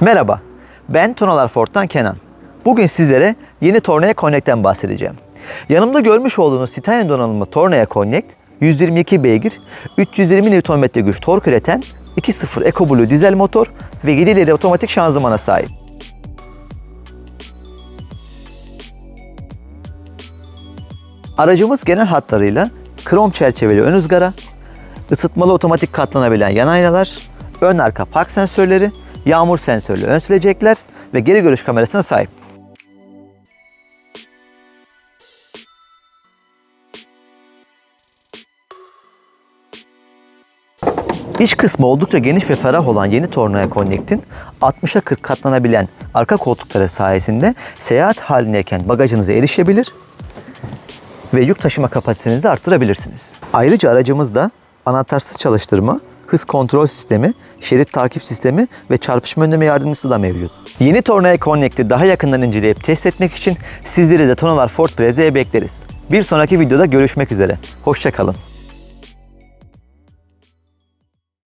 Merhaba, ben Tonalar Ford'dan Kenan. Bugün sizlere yeni Tornaya Connect'ten bahsedeceğim. Yanımda görmüş olduğunuz Titanium donanımlı Tornaya Connect, 122 beygir, 320 Nm güç tork üreten 2.0 EcoBlue dizel motor ve 7 ileri otomatik şanzımana sahip. Aracımız genel hatlarıyla krom çerçeveli ön ızgara, ısıtmalı otomatik katlanabilen yan aynalar, ön arka park sensörleri, yağmur sensörlü ön silecekler ve geri görüş kamerasına sahip. İç kısmı oldukça geniş ve ferah olan yeni Tornaya Connect'in 60'a 40 katlanabilen arka koltukları sayesinde seyahat halindeyken bagajınıza erişebilir ve yük taşıma kapasitenizi arttırabilirsiniz. Ayrıca aracımızda anahtarsız çalıştırma, hız kontrol sistemi, şerit takip sistemi ve çarpışma önleme yardımcısı da mevcut. Yeni Tornaya Connect'i daha yakından inceleyip test etmek için sizleri de Tonalar Ford Brezia'ya bekleriz. Bir sonraki videoda görüşmek üzere. Hoşçakalın.